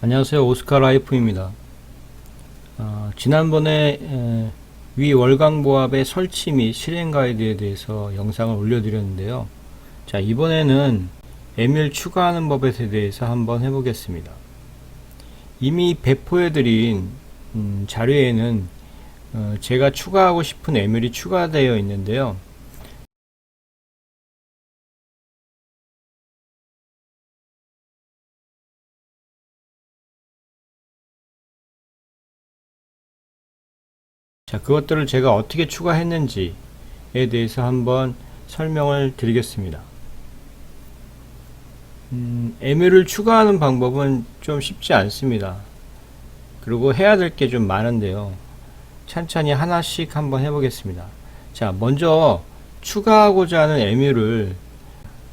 안녕하세요. 오스카 라이프입니다. 어, 지난번에 에, 위 월광보합의 설치 및 실행 가이드에 대해서 영상을 올려드렸는데요. 자, 이번에는 에밀 추가하는 법에 대해서 한번 해보겠습니다. 이미 배포해드린 음, 자료에는 어, 제가 추가하고 싶은 에밀이 추가되어 있는데요. 자, 그것들을 제가 어떻게 추가했는지에 대해서 한번 설명을 드리겠습니다. 음, 에뮤를 추가하는 방법은 좀 쉽지 않습니다. 그리고 해야 될 게 좀 많은데요. 천천히 하나씩 한번 해보겠습니다. 자, 먼저 추가하고자 하는 에뮤를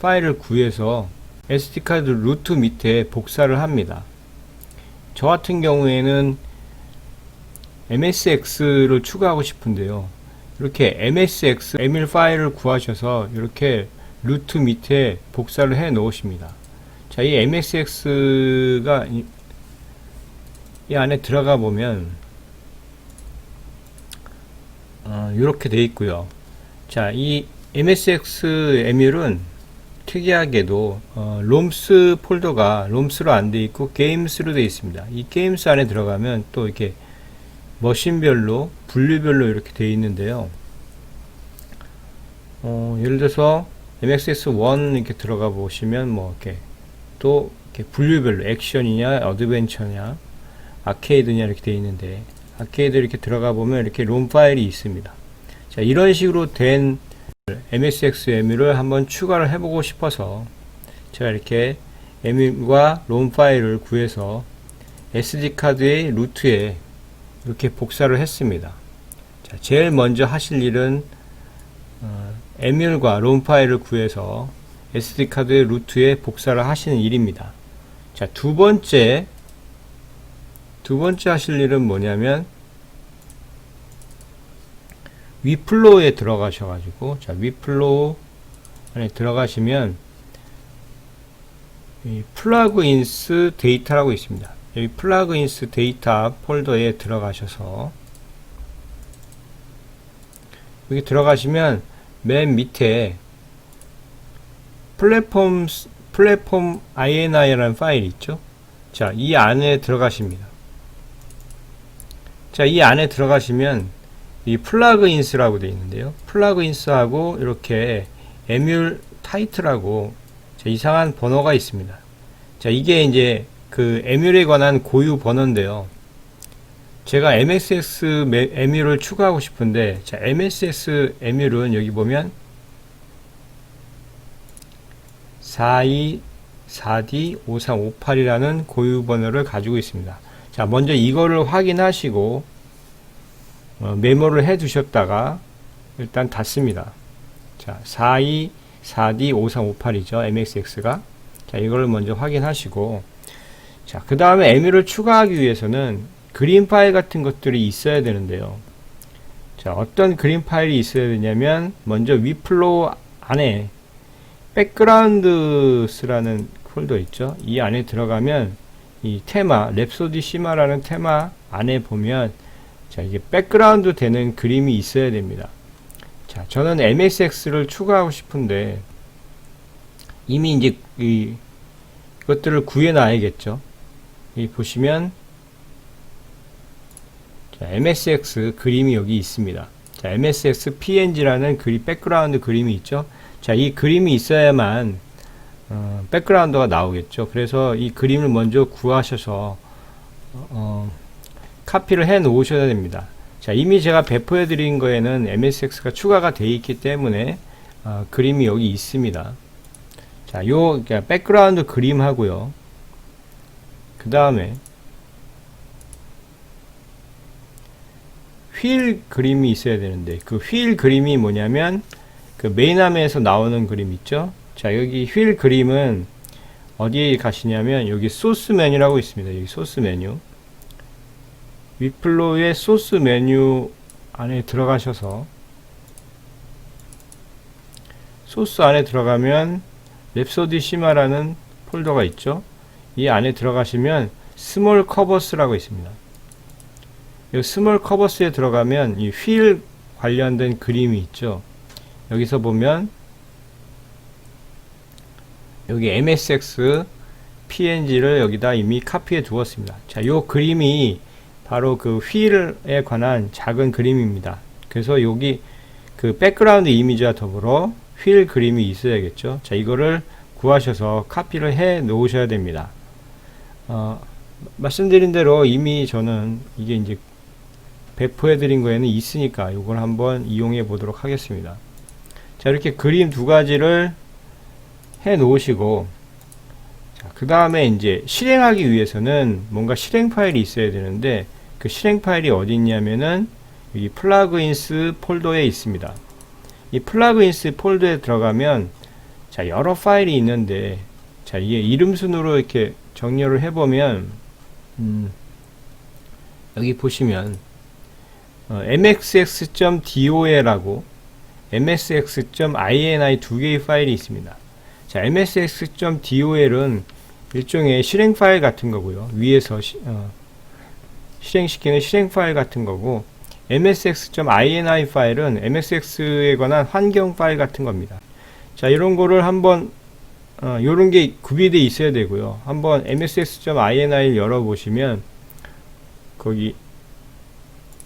파일을 구해서 SD카드 루트 밑에 복사를 합니다. 저 같은 경우에는 MSX를 추가하고 싶은데요. 이렇게 MSX 에밀 파일을 구하셔서 이렇게 루트 밑에 복사를 해 놓으십니다. 자, 이 MSX가 이, 이 안에 들어가 보면 어, 이렇게 돼 있고요. 자, 이 MSX 에밀은 특이하게도 어, 롬스 폴더가 롬스로 안 돼 있고 게임스로 돼 있습니다. 이 게임스 안에 들어가면 또 이렇게 머신별로 분류별로 이렇게 되어 있는데요. 어, 예를 들어서 MXS1 이렇게 들어가 보시면 뭐 이렇게 또 이렇게 분류별로 액션이냐 어드벤처냐 아케이드냐 이렇게 되어 있는데 아케이드 이렇게 들어가 보면 이렇게 롬 파일이 있습니다. 자 이런 식으로 된 MSX 에뮤를 한번 추가를 해보고 싶어서 제가 이렇게 에뮤과 롬 파일을 구해서 SD 카드의 루트에 이렇게 복사를 했습니다. 자, 제일 먼저 하실 일은 어, 에뮬과 롬 파일을 구해서 SD 카드의 루트에 복사를 하시는 일입니다. 자, 두 번째 두 번째 하실 일은 뭐냐면 위플로우에 들어가셔 가지고 자, 위플로우 안에 들어가시면 이 플러그인스 데이터라고 있습니다. 여기 플러그인스 데이터 폴더에 들어가셔서 여기 들어가시면 맨 밑에 플랫폼 플랫폼 INI라는 파일이 있죠. 자, 이 안에 들어가십니다. 자, 이 안에 들어가시면 이 플러그인스라고 되어 있는데요. 플러그인스하고 이렇게 에뮬 타이틀하고 이상한 번호가 있습니다. 자, 이게 이제 그 에뮬에 관한 고유 번호인데요. 제가 MSX 에뮬을 추가하고 싶은데 자, MSX 에뮬은 여기 보면 4242D5358이라는 고유 번호를 가지고 있습니다. 자, 먼저 이거를 확인하시고 어, 메모를 해 두셨다가 일단 닫습니다. 자, 4242D5358이죠. MSX가. 자, 이거를 먼저 확인하시고 자, 그 다음에 에뮤를 추가하기 위해서는 그림 파일 같은 것들이 있어야 되는데요. 자, 어떤 그림 파일이 있어야 되냐면, 먼저 위플로우 안에 백그라운드스라는 폴더 있죠. 이 안에 들어가면 이 테마, 랩소디 시마라는 테마 안에 보면 자, 이게 백그라운드 되는 그림이 있어야 됩니다. 자, 저는 MSX를 추가하고 싶은데 이미 이제 이 이것들을 구해 놔야겠죠. 이 보시면 자, MSX 그림이 여기 있습니다. 자, MSX PNG라는 그림 백그라운드 그림이 있죠. 자, 이 그림이 있어야만 어, 백그라운드가 나오겠죠. 그래서 이 그림을 먼저 구하셔서 어, 카피를 해 놓으셔야 됩니다. 자, 이미 제가 배포해 드린 거에는 MSX가 추가가 되어 있기 때문에 어, 그림이 여기 있습니다. 자, 요 백그라운드 그림하고요. 그 다음에 휠 그림이 있어야 되는데 그 휠 그림이 뭐냐면 그 메인함에서 나오는 그림 있죠? 자 여기 휠 그림은 어디에 가시냐면 여기 소스 메뉴라고 있습니다. 여기 소스 메뉴. 위플로의 소스 메뉴 안에 들어가셔서 소스 안에 들어가면 랩소디 시마라는 폴더가 있죠 이 안에 들어가시면 스몰 커버스라고 있습니다. 이 스몰 커버스에 들어가면 이 휠 관련된 그림이 있죠. 여기서 보면 여기 MSX PNG를 여기다 이미 카피해 두었습니다. 자, 요 그림이 바로 그 휠에 관한 작은 그림입니다. 그래서 여기 그 백그라운드 이미지와 더불어 휠 그림이 있어야겠죠. 자, 이거를 구하셔서 카피를 해 놓으셔야 됩니다. 어, 말씀드린 대로 이미 저는 이게 이제 배포해 드린 거에는 있으니까 이걸 한번 이용해 보도록 하겠습니다. 자, 이렇게 그림 두 가지를 해 놓으시고 그 다음에 이제 실행하기 위해서는 뭔가 실행 파일이 있어야 되는데 그 실행 파일이 어디 있냐면은 여기 플러그인스 폴더에 있습니다. 이 플러그인스 폴더에 들어가면 자 여러 파일이 있는데 자 이게 이름 순으로 이렇게 정렬을 해보면 음, 여기 보시면 어, mxx.dol라고 msx.ini 두 개의 파일이 있습니다. 자, msx.dol은 일종의 실행 파일 같은 거고요. 위에서 시, 어, 실행시키는 실행 파일 같은 거고 msx.ini 파일은 msx에 관한 환경 파일 같은 겁니다. 자, 이런 거를 한번 어, 요런 게 구비되어 있어야 되고요. 한번 msx.ini를 열어보시면 거기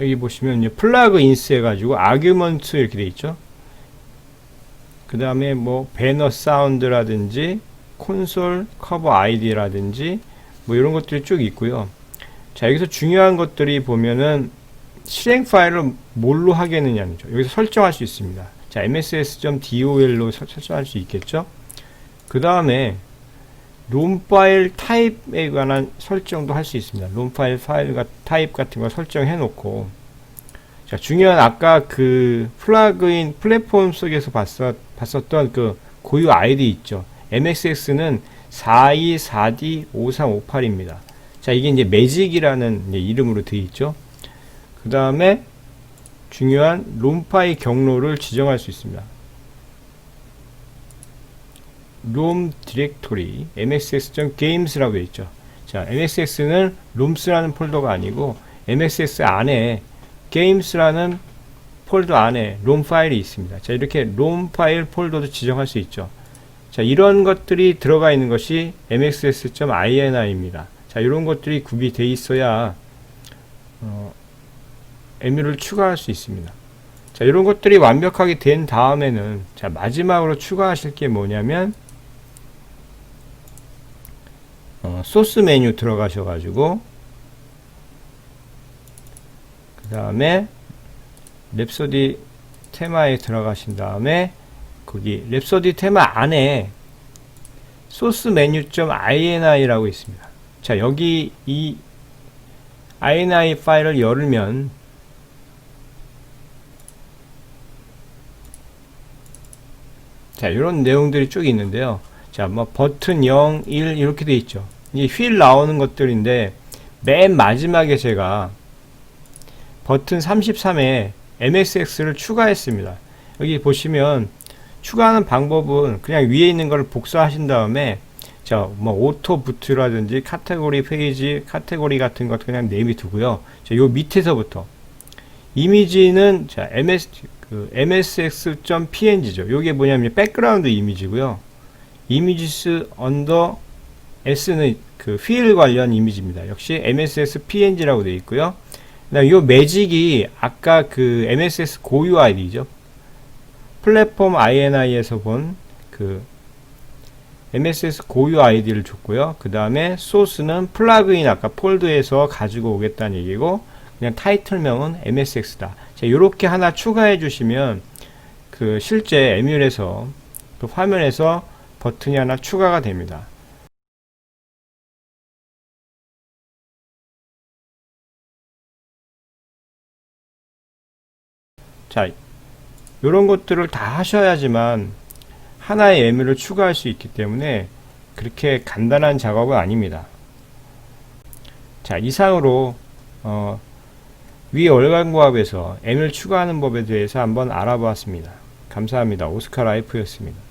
여기 보시면 플러그 인스 해가지고 아규먼트 이렇게 돼 있죠. 그 다음에 뭐 배너 사운드라든지 콘솔 커버 아이디라든지 뭐 이런 것들이 쭉 있고요. 자 여기서 중요한 것들이 보면은 실행 파일을 뭘로 하겠느냐죠. 여기서 설정할 수 있습니다. 자 mss.dol로 설정할 수 있겠죠. 그 다음에 롬 파일 타입에 관한 설정도 할 수 있습니다. 롬 파일 파일 타입 같은 거 설정해 놓고 자, 중요한 아까 그 플러그인 플랫폼 속에서 봤었, 봤었던 그 고유 아이디 있죠. MXX는 424D5358입니다. 자, 이게 이제 매직이라는 이제 이름으로 되어 있죠. 그 다음에 중요한 롬 파일 경로를 지정할 수 있습니다. 롬 디렉토리 mxx.games라고 되어 있죠. 자, mxx는 롬스라는 폴더가 아니고 mxx 안에 games라는 폴더 안에 롬 파일이 있습니다. 자, 이렇게 롬 파일 폴더도 지정할 수 있죠. 자, 이런 것들이 들어가 있는 것이 mxs.ini입니다. 자, 이런 것들이 구비되어 있어야 어, 에뮤를 추가할 수 있습니다. 자, 이런 것들이 완벽하게 된 다음에는 자, 마지막으로 추가하실 게 뭐냐면 어, 소스 메뉴 들어가셔 가지고 그 다음에 랩소디 테마에 들어가신 다음에 거기 랩소디 테마 안에 소스 메뉴.ini라고 있습니다. 자, 여기 이 ini 파일을 열면 자, 이런 내용들이 쭉 있는데요. 자, 뭐 버튼 0, 1 이렇게 돼 있죠. 이휠 나오는 것들인데 맨 마지막에 제가 버튼 33에 MSX를 추가했습니다. 여기 보시면 추가하는 방법은 그냥 위에 있는 걸 복사하신 다음에 자, 뭐 오토 부트라든지 카테고리 페이지, 카테고리 같은 것 그냥 내비 두고요. 자, 요 밑에서부터 이미지는 자, ms 그 msx.png죠. 요게 뭐냐면 백그라운드 이미지고요. 이미지스 언더 s는 그필 관련 이미지입니다. 역시 msx png라고 되어 있고요. 그다음 요 매직이 아까 그 mss 고유 아이디죠. 플랫폼 INI에서 본 그 MSS 고유 아이디를 줬고요. 그 다음에 소스는 플러그인 아까 폴드에서 가지고 오겠다는 얘기고 그냥 타이틀명은 MSX다. 자, 요렇게 하나 추가해 주시면 그 실제 에뮬에서 그 화면에서 버튼이 하나 추가가 됩니다. 자, 이런 것들을 다 하셔야지만 하나의 에뮤를 추가할 수 있기 때문에 그렇게 간단한 작업은 아닙니다. 자, 이상으로 어, 위 월간고압에서 M을 추가하는 법에 대해서 한번 알아보았습니다. 감사합니다. 오스카 라이프였습니다.